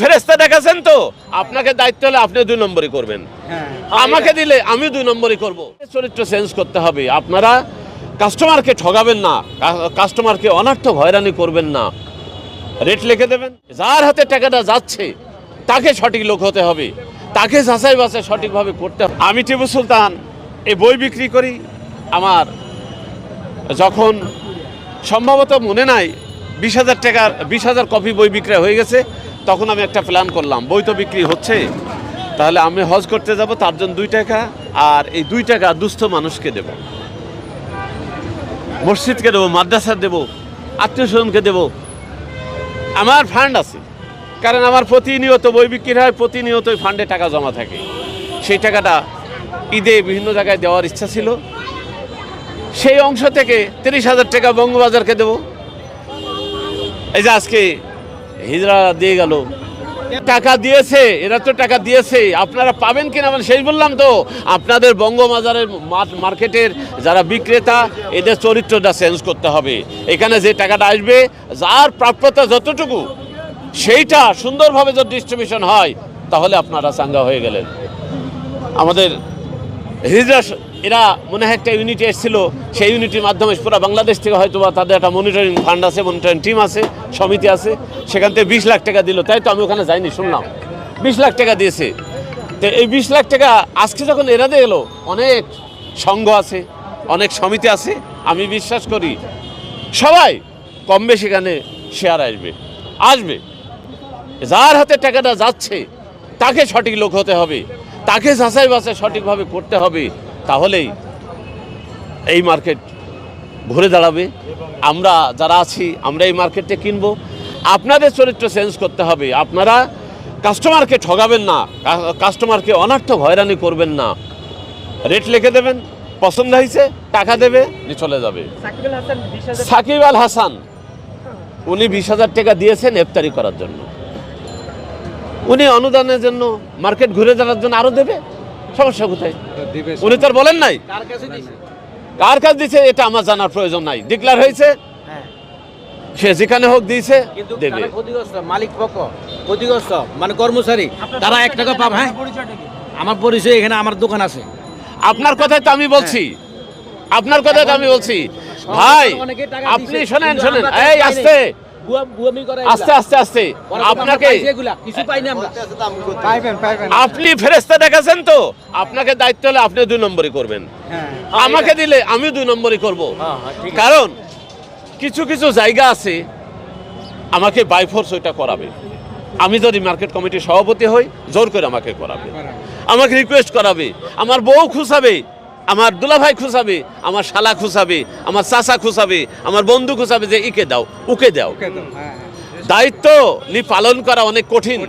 ফেরেস্তা দেখাছেন তো? আপনাকে দায়িত্ব হলে আপনি দুই নম্বরই করবেন। হ্যাঁ। আমাকে দিলে আমি দুই নম্বরই করব। চরিত্র চেঞ্জ করতে হবে। আপনারা কাস্টমারকে ঠগাবেন না। কাস্টমারকে অনার্থক হয়রানি করবেন না। রেট লিখে দেবেন। যার হাতে টাকাটা যাচ্ছে তাকে সঠিক লোক হতে হবে। তাকে যাচাই বাছাই সঠিকভাবে করতে হবে। আমি টিপু সুলতান এই বই বিক্রি করি। আমার যখন সম্ভবত মনে নাই বিশ হাজার টাকার বিশ হাজার কপি বই বিক্রয় হয়ে গেছে। তখন আমি একটা প্ল্যান করলাম, বই তো বিক্রি হচ্ছে, তাহলে আমি হজ করতে যাব, তার জন্য দুই টাকা, আর এই দুই টাকা দুস্থ মানুষকে দেব। মসজিদকে দেবো, মাদ্রাসা দেবো, আত্মীয় স্বজনকে দেবো। আমার ফান্ড আছে, কারণ আমার প্রতিনিয়ত বই বিক্রি হয়, প্রতিনিয়ত ওই ফান্ডে টাকা জমা থাকে। সেই টাকাটা ঈদে বিভিন্ন জায়গায় দেওয়ার ইচ্ছা ছিল। সেই অংশ থেকে তিরিশ হাজার টাকা বঙ্গবাজারকে দেবো। এই যে আজকে হিজড়া দিয়ে গেল। টাকা দিয়েছে, এরা তো টাকা দিয়েছে, আপনারা পাবেন কিনা মানে সেই বললাম তো। আপনাদের বঙ্গবাজারের মার- মার্কেটের যারা বিক্রেতা, এদের চরিত্রটা চেঞ্জ করতে হবে। এখানে যে টাকাটা আসবে, যার প্রাপ্যতা যতটুকু, সেইটা সুন্দরভাবে যদি ডিস্ট্রিবিউশন হয়, তাহলে আপনারা চাঙ্গা হয়ে গেলেন। আমাদের হিজরা এরা মনে হয় একটা ইউনিটি এসেছিল, সেই ইউনিটির মাধ্যমে পুরো বাংলাদেশ থেকে হয়তো বা তাদের একটা মনিটরিং ফান্ড আছে মনিটরিং টিম আছে, সমিতি আছে, সেখান থেকে বিশ লাখ টাকা দিল। তাই তো আমি ওখানে যাইনি, শুনলাম। বিশ লাখ টাকা দিয়েছে। তো এই বিশ লাখ টাকা আজকে যখন এরা দিয়ে এলো, অনেক সংঘ আছে, অনেক সমিতি আছে, আমি বিশ্বাস করি সবাই কম বেশি এখানে শেয়ার আসবে। আসবে। যার হাতে টাকাটা যাচ্ছে, তাকে সঠিক লোক হতে হবে, তাকে যাচাই বাছাই সঠিকভাবে করতে হবে। তাহলেই এই মার্কেট ঘুরে দাঁড়াবে। আমরা যারা আছি আমরা এই মার্কেটে কিনবো। আপনাদের চরিত্র চেঞ্জ করতে হবে। আপনারা কাস্টমারকে ঠগাবেন না। কাস্টমারকে অনার্থক হয়রানি করবেন না। রেট লিখে দেবেন পছন্দ হয়েছে টাকা দেবে নিয়ে চলে যাবে। সাকিব আল হাসান উনি বিশ হাজার টাকা দিয়েছেন ইফতারি করার জন্য। উনি অনুদানের জন্য মার্কেট ঘুরে দাঁড়ার জন্য আরও দেবে। সমস্যা কোথায়? উনি তো বলেন নাই? কার কাছে দিছে? এটা আমার জানার প্রয়োজন নাই। ডিক্লার হয়েছে। হ্যাঁ। সে যেখানে হোক দিয়েছে দেবে। ক্ষতিগ্রস্ত মালিক পক্ষ ক্ষতিগ্রস্ত মানে কর্মচারী তারা এক টাকা পাবে হ্যাঁ? আমার পরিচয় এখানে আমার দোকান আছে। আপনার কথাই তো আমি বলছি। আপনার কথাই তো আমি বলছি। ভাই আপনি শোনেন শোনেন। এই। আস্তে। আস্তে আস্তে আস্তে। আপনাকে কিছু পাইনি আমরা। পাইবেন পাইবেন। আপনি ফেরেস্তা দেখাছেন তো? আপনাকে দায়িত্ব হলে আপনি দুই নম্বরই করবেন। হ্যাঁ। আমাকে দিলে আমি দুই নম্বরই করব। হ্যাঁ, হ্যাঁ। কারণ কিছু কিছু জায়গা আছে আমাকে বাইফোর্স ওইটা করাবে। আমি যদি মার্কেট কমিটির সভাপতি হই জোর করে আমাকে করাবে। আমাকে রিকোয়েস্ট করাবে। আমার বউ খুশাবে আমার দুলাভাই খুশাবে আমার শালা খুশাবে আমার চাচা খুশাবে আমার বন্ধু খুশাবে যে ইকে দাও উকে দাও। ওকে তো হ্যাঁ দায়িত্ব নি পালন করা অনেক কঠিন।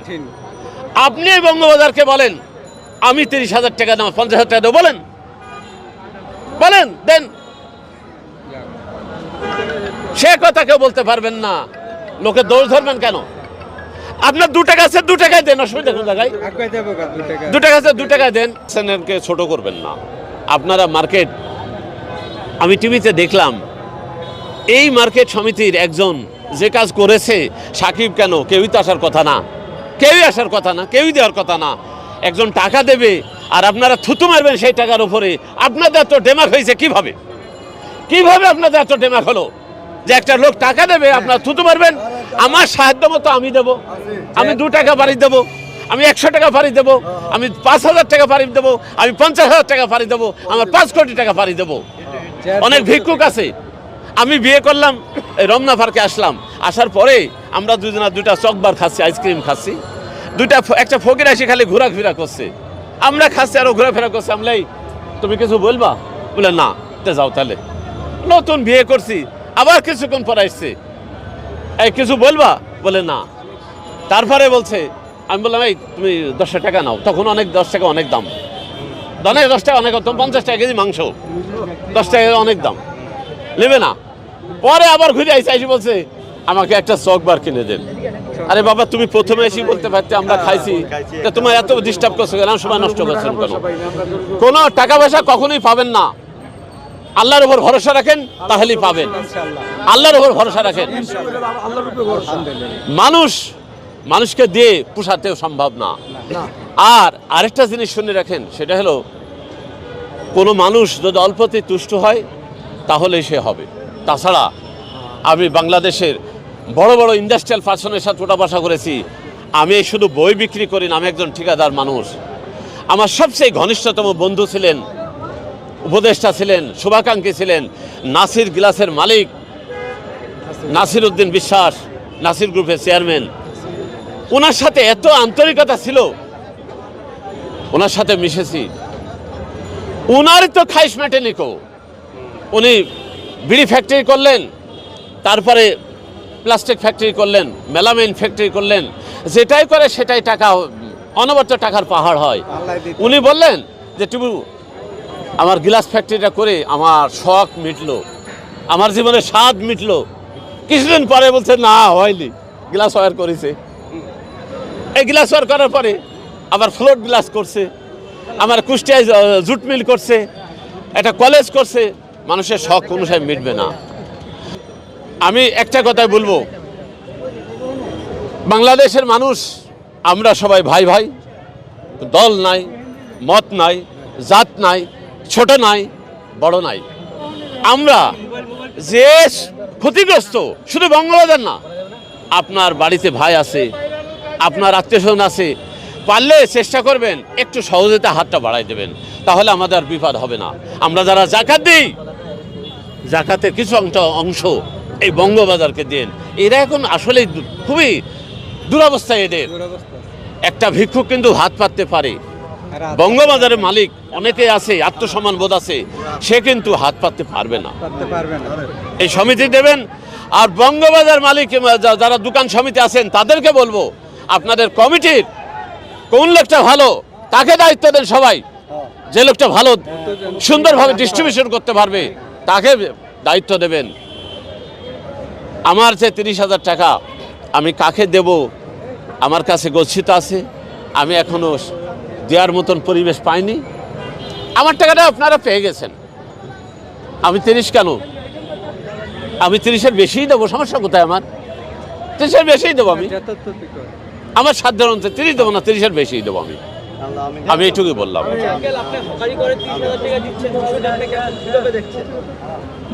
আপনি এই বঙ্গবাজারকে বলেন আমি তিরিশ হাজার টাকা দাম পঞ্চাশ হাজার টাকা দেবো বলেন। বলেন দেন। সে কথা কেউ বলতে পারবেন না। লোকে দোষ ধরবেন কেন? আপনার দু টাকা আছে দু টাকায় দেন অসুবিধা কোন জায়গায়? আগে দেবো কত টাকা। দু টাকা আছে দু টাকায় দেন। চ্যানেলকে ছোট করবেন না। আপনারা মার্কেট, আমি টিভিতে দেখলাম, এই মার্কেট সমিতির একজন যে কাজ করেছে, সাকিব কেন? কেউই তো আসার কথা না। কেউই আসার কথা না, কেউই দেওয়ার কথা না। একজন টাকা দেবে আর আপনারা থুতু মারবেন সেই টাকার উপরে। আপনাদের এত ডেমাক হয়েছে কীভাবে? কীভাবে আপনাদের এত ডেমাক হলো? যে একটা লোক টাকা দেবে, আপনারা থুতু মারবেন, আমার সাহায্য মতো আমি দেবো, আমি দু টাকা বাড়ি দেবো। আমি একশো টাকা বাড়ি দেবো আমি পাঁচ হাজার টাকা বাড়ি দেবো আমি পঞ্চাশ হাজার টাকা বাড়ি দেবো আমার পাঁচ কোটি টাকা বাড়ি দেবো। অনেক ভিক্ষুক আছে। আমি বিয়ে করলাম এই রমনা পার্কে আসলাম। আসার পরে আমরা দুজনা দুটা চকবার খাচ্ছি আইসক্রিম খাচ্ছি। দুইটা একটা ফকির এসে খালি ঘোরাফেরা করছে। আমরা খাচ্ছি আরও ঘোরাফেরা করছি। আমরা তুমি কিছু বলবা? বলে না যাও তাহলে। নতুন বিয়ে করছি আবার কিছুক্ষণ পরে আসছে। এই কিছু বলবা? বলে না। তারপরে বলছে আমি বললাম এই তুমি দশটা টাকা নাও। তখন অনেক দশ টাকা অনেক দাম। অনেক দশ টাকা অনেক দাম পঞ্চাশ টাকা কেজি মাংস। দশ টাকা অনেক দাম। নেবে না। পরে আবার ঘুরে আইসে আইসি বলছে আমাকে একটা চক বার কিনে দেন। আরে বাবা তুমি প্রথমে এসে বলতে পারতে আমরা খাইছি। তা তোমার এত ডিস্টার্ব করছ কেন? সময় নষ্ট করছেন কেন? কোনো টাকা পয়সা কখনোই পাবেন না। আল্লাহর উপর ভরসা রাখেন তাহলেই পাবেন। আল্লাহর উপর ভরসা রাখেন। মানুষ মানুষকে দিয়ে পোষাতেও সম্ভব না। আর আরেকটা জিনিস শুনে রাখেন সেটা হলো কোনো মানুষ যদি অল্পতে তুষ্ট হয় তাহলে সে হবে। তাছাড়া আমি বাংলাদেশের বড় বড় ইন্ডাস্ট্রিয়াল পার্সনের সাথে ওটা বসা করেছি। আমি শুধু বই বিক্রি করি না আমি একজন ঠিকাদার মানুষ। আমার সবচেয়ে ঘনিষ্ঠতম বন্ধু ছিলেন উপদেষ্টা ছিলেন শুভাকাঙ্ক্ষী ছিলেন নাসির গ্লাসের মালিক নাসির উদ্দিন বিশ্বাস নাসির গ্রুপের চেয়ারম্যান। ওনার সাথে এত আন্তরিকতা ছিল ওনার সাথে মিশেছি। উনারই তো খাইশ মেটেনি কো উনি বিড়ি ফ্যাক্টরি করলেন তারপরে প্লাস্টিক ফ্যাক্টরি করলেন মেলামাইন ফ্যাক্টরি করলেন যেটাই করে সেটাই টাকা অনবরত টাকার পাহাড় হয়। উনি বললেন যে টিবু আমার গ্লাস ফ্যাক্টরিটা করে আমার শখ মিটলো আমার জীবনে স্বাদ মিটলো। কিছুদিন পরে বলছে না হয়নি গ্লাস ওয়ার করেছে। এই গ্লাস ওয়ার করার পরে আবার ফ্লোট গ্লাস করছে, আমার কুষ্টিয়ায় জুট মিল করছে, একটা কলেজ করছে, মানুষের শখ অনুসারে মিটবে না। আমি একটা কথাই বলব, বাংলাদেশের মানুষ, আমরা সবাই ভাই ভাই, দল নাই, মত নাই, জাত নাই, ছোট নাই, বড় নাই। আমরা যে ক্ষতিগ্রস্ত, শুধু বঙ্গবাজার না, আপনার বাড়িতে ভাই আছে আপনার আত্মীয় স্বজন আছে পারলে চেষ্টা করবেন একটু সহজেতে হাতটা বাড়াই দেবেন। তাহলে আমাদের আর বিপদ হবে না। আমরা যারা জাকাত দিই জাকাতের কিছু অংশ অংশ এই বঙ্গবাজারকে দেন। এরা এখন আসলে খুবই দুরবস্থায় এদের। একটা ভিক্ষুক কিন্তু হাত পাততে পারে। বঙ্গবাজারের মালিক অনেকে আছে আত্মসম্মান বোধ আছে সে কিন্তু হাত পাততে পারবে না। এই সমিতি দেবেন। আর বঙ্গবাজার মালিক যারা দোকান সমিতি আছেন তাদেরকে বলব আপনাদের কমিটির কোন লোকটা ভালো, তাকে দায়িত্ব দেন সবাই। যে লোকটা ভালো, সুন্দরভাবে ডিস্ট্রিবিউশন করতে পারবে, তাকে দায়িত্ব দেবেন। আমার যে তিরিশ হাজার টাকা আমি কাকে দেব, আমার কাছে গচ্ছিত আছে, আমি এখনও দেওয়ার মতন পরিবেশ পাইনি। আমার টাকাটা আপনারা পেয়ে গেছেন। আমি তিরিশ কেন? আমি তিরিশের বেশিই দেবো, সমস্যা কোথায় আমার? তিরিশের বেশিই দেবো আমি। আমার সাধারণত তিরিশ দেবো না তিরিশের বেশিই দেবো আমি। আমি এইটুকুই বললাম।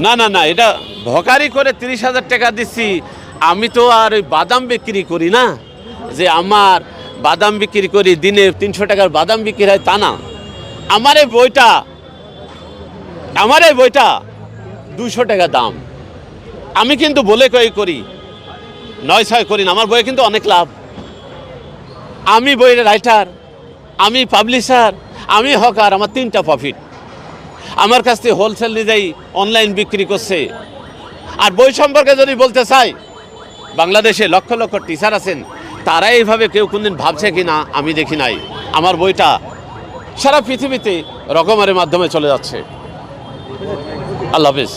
না না না এটা ভকারি করে তিরিশ হাজার টাকা দিচ্ছি। আমি তো আর ওই বাদাম বিক্রি করি না যে আমার বাদাম বিক্রি করি দিনে তিনশো টাকার বাদাম বিক্রি হয় তা না। আমার এই বইটা আমার এই বইটা দুশো টাকা দাম। আমি কিন্তু বলে কই করি নয় ছয় করি না আমার বইয়ে কিন্তু অনেক লাভ। আমি বইয়ের রাইটার, আমি পাবলিশার, আমি হকার, আমার তিনটা প্রফিট আমার কাছ থেকে হোলসেল নিজেই অনলাইন বিক্রি করছে। আর বই সম্পর্কে যদি বলতে চাই, বাংলাদেশে লক্ষ লক্ষ টিচার আছেন, তারা এইভাবে কেউ কোনদিন ভাবছে কি না আমি দেখি নাই। আমার বইটা সারা পৃথিবীতে রকমারের মাধ্যমে চলে যাচ্ছে। আল্লাহ হাফিজ।